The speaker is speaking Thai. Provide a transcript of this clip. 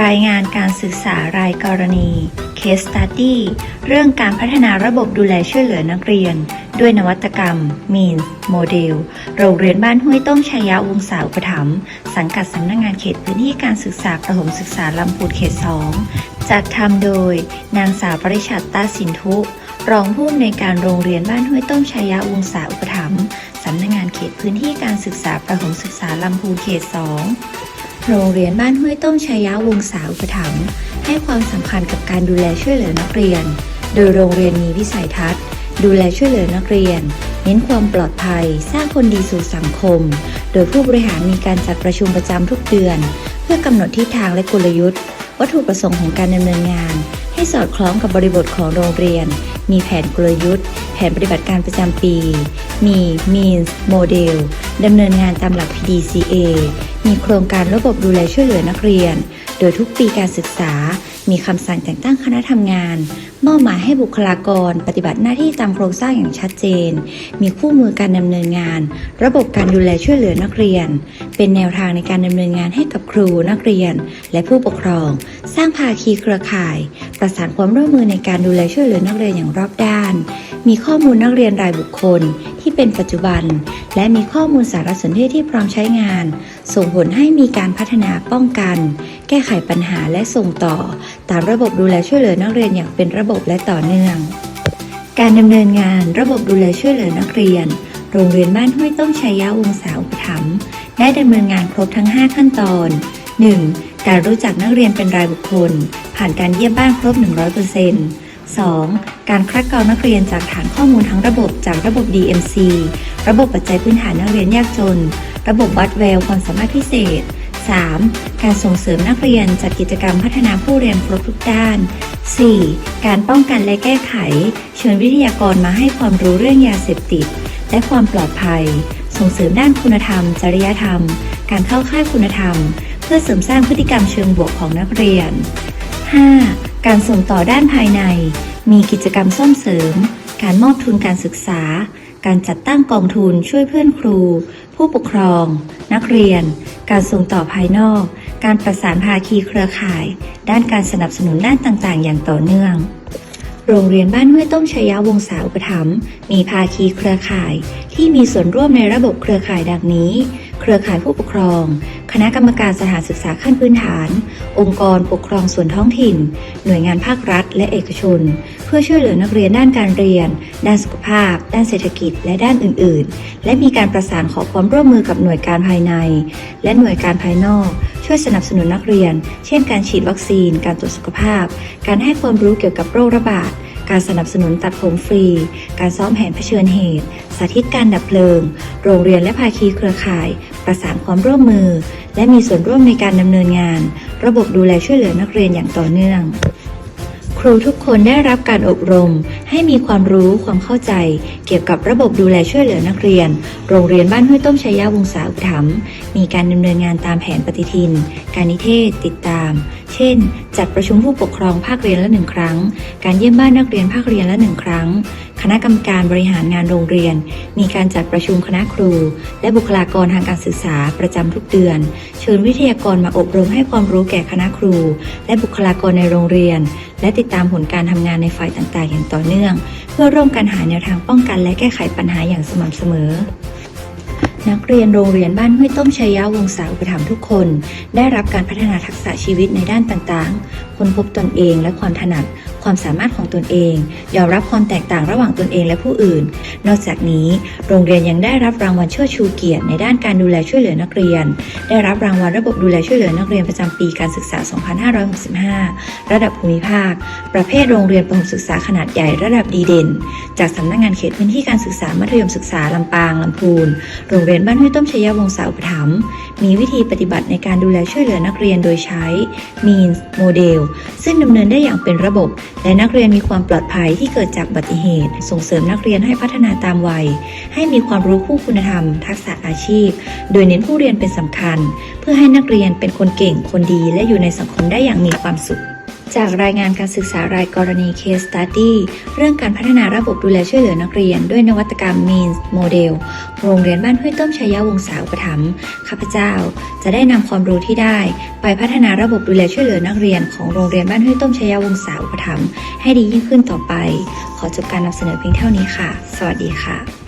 รายงานการศึกษารายกรณี Case Study เรื่องการพัฒนาระบบดูแลช่วยเหลือนักเรียน ด้วยนวัตกรรม Means Model โรงเรียนบ้านห้วยต้งชัยยวงศาอุปถัมภ์สังกัดสำนักงงานเขตพื้นที่การศึกษาประถมศึกษาลำพูนเขต 2 จัดทำโดย นางสาวปริชัดตาสินทุรองผู้อำนวยการโรงเรียนบ้านห้วยต้งชัยาวงศาอุปถัมภ์สำนักงงานเขตพื้นที่การศึกษาประถมศึกษาลำพูนเขต 2 โรงเรียนบ้านห้วยต้มชัยยวงศาอุปถัมภ์ให้ความสำคัญกับการดูแลช่วยเหลือนักเรียน โดยโรงเรียนมีวิสัยทัศน์ ดูแลช่วยเหลือนักเรียน เน้นความปลอดภัย สร้างคนดีสู่สังคม โดยผู้บริหารมีการจัดประชุมประจำทุกเดือน เพื่อกำหนดทิศทางและกลยุทธ์ วัตถุประสงค์ของการดำเนินงาน สอดคล้องกับบริบทของโรงเรียน มีแผนกลยุทธ์ แผนปฏิบัติการประจำปี มี Means Model ดำเนินงานตามหลัก PDCA มีโครงการระบบดูแลช่วยเหลือนักเรียน โดยทุกปีการศึกษา มีคำสั่งแต่งตั้งคณะทำงาน มอบหมายให้บุคลากร ปฏิบัติหน้าที่ตามโครงสร้างอย่างชัดเจน มีคู่มือการดำเนินงาน ระบบการดูแลช่วยเหลือนักเรียน เป็นแนวทางในการดำเนินงานให้กับครูนักเรียน และผู้ปกครอง สร้างภาคีเครือข่าย ประสานความร่วมมือในการดูแลช่วยเหลือนักเรียนอย่างรอบด้าน มีข้อมูลนักเรียนรายบุคคลที่เป็นปัจจุบัน และมีข้อมูลสารสนเทศที่พร้อมใช้งาน ส่งผลให้มีการพัฒนาป้องกัน แก้ไขปัญหาและส่งต่อ ตามระบบดูแลช่วยเหลือนักเรียนอย่างเป็นระบบและต่อเนื่อง การดำเนินงานระบบดูแลช่วยเหลือนักเรียน โรงเรียนบ้านห้วยต้งชัยยวงศาอุปถัมภ์ได้ดำเนินงานครบทั้ง 5 ขั้นตอน 1. การรู้จักนักเรียนเป็นรายบุคคล ผ่านการเยี่ยมบ้านครบ 100% 2. การคัดกรองนักเรียนจากฐานข้อมูลทั้งระบบจากระบบ DMC ระบบปัจจัยพื้นฐานนักเรียนยากจน ระบบวัดแววความสามารถพิเศษ 3. การส่งเสริมนักเรียนจัดกิจกรรมพัฒนาผู้เรียนครบทุกด้าน 4. การป้องกันและแก้ไข เชิญวิทยากรมาให้ความรู้เรื่องยาเสพติด และความปลอดภัย ส่งเสริมด้านคุณธรรม จริยธรรม การเข้าค่ายคุณธรรม เพื่อเสริมสร้างพฤติกรรมเชิงบวกของนักเรียน 5. การส่งต่อด้านภายใน มีกิจกรรมซ่อมเสริม การมอบทุนการศึกษา การจัดตั้งกองทุนช่วยเพื่อนครู ผู้ปกครอง นักเรียน การส่งต่อภายนอก การประสานภาคีเครือข่าย ด้านการสนับสนุนด้านต่างๆ อย่างต่อเนื่อง โรงเรียนบ้านห้วยต้มชัยวงศาอุปถัมภ์มีภาคีเครือข่าย ที่มีส่วนร่วมในระบบเครือข่ายดังนี้ เครือข่ายผู้ปกครอง คณะกรรมการสถานศึกษาขั้นพื้นฐาน องค์กรปกครองส่วนท้องถิ่น หน่วยงานภาครัฐ และเอกชน เพื่อช่วยเหลือนักเรียนด้านการเรียน ด้านสุขภาพ ด้านเศรษฐกิจ และด้านอื่น ๆ และมีการประสานขอความร่วมมือกับหน่วยการภายใน และหน่วยการภายนอก ช่วยสนับสนุนนักเรียน เช่น การฉีดวัคซีน การตรวจสุขภาพ การให้ความรู้เกี่ยวกับโรคระบาด การสนับสนุนตัดผมฟรี การซ้อมแผนเผชิญเหตุ สาธิตการดับเพลิง โรงเรียนและภาคีเครือข่าย ประสานความร่วมมือ และมีส่วนร่วมในการดำเนินงาน ระบบดูแลช่วยเหลือนักเรียนอย่างต่อเนื่อง รูทุกคนได้รับการอบรม ให้มีความรู้ความเข้าใจ เกี่ยวกับระบบดูแลช่วยเหลือนักเรียน โรงเรียนบ้านห้วยต้มชัยยวงศาอุปถัมภ์มีการดำเนินงานตามแผนปฏิทิน การนิเทศติดตาม เช่น จัดประชุมผู้ปกครองภาคเรียนละหนึ่งครั้ง การเยี่ยมบ้านนักเรียนภาคเรียนละหนึ่งครั้ง คณะกรรมการบริหารงานโรงเรียน มีการจัดประชุมคณะครู และบุคลากรทางการศึกษาประจำทุกเดือน เชิญวิทยากรมาอบรมให้ความรู้แก่คณะครู และบุคลากรในโรงเรียน และติดตามผลการทำงานในฝ่ายต่างๆ อย่างต่อเนื่อง เพื่อร่วมกันหาแนวทางป้องกันและแก้ไขปัญหาอย่างสม่ำเสมอนักเรียนโรงเรียนบ้านห้วยต้มชัยยวงศาอุปถัมภ์ทุกคน ได้รับการพัฒนาทักษะชีวิตในด้านต่างๆ ค้นพบตนเองและความถนัด ความสามารถของตนเอง ยอมรับความแตกต่างระหว่างตนเองและผู้อื่น นอกจากนี้ โรงเรียนยังได้รับรางวัลเชิดชูเกียรติในด้านการดูแลช่วยเหลือนักเรียน ได้รับรางวัลระบบดูแลช่วยเหลือนักเรียนประจำปีการศึกษา 2565 ระดับภูมิภาค ประเภทโรงเรียนประถมศึกษาขนาดใหญ่ระดับดีเด่น จากสำนักงานเขตพื้นที่การศึกษามัธยมศึกษาลำปางลำพูน โรงเรียนบ้านห้วยต้มชัยวงศาอุปถัมภ์มีวิธีปฏิบัติในการดูแลช่วยเหลือนักเรียนโดยใช้ Means Model ซึ่งดำเนินได้อย่างเป็นระบบและนักเรียนมีความปลอดภัยที่เกิดจากอุบัติเหตุ ส่งเสริมนักเรียนให้พัฒนาตามวัย ให้มีความรู้คู่คุณธรรม ทักษะอาชีพ โดยเน้นผู้เรียนเป็นสำคัญ เพื่อให้นักเรียนเป็นคนเก่งคนดี และอยู่ในสังคมได้อย่างมีความสุข จากรายงานการศึกษารายกรณี Case Study เรื่องการพัฒนาระบบดูแลช่วยเหลือนักเรียน ด้วยนวัตกรรม Means Model โรงเรียนบ้านห้วยต้มชัยยะวงศาอุปถัมภ์ข้าพเจ้า จะได้นำความรู้ที่ได้ ไปพัฒนาระบบดูแลช่วยเหลือนักเรียนของโรงเรียนบ้านห้วยต้มชัยยะวงศาอุปถัมภ์ให้ดียิ่งขึ้นต่อไป ขอจบการนำเสนอเพียงเท่านี้ค่ะ สวัสดีค่ะ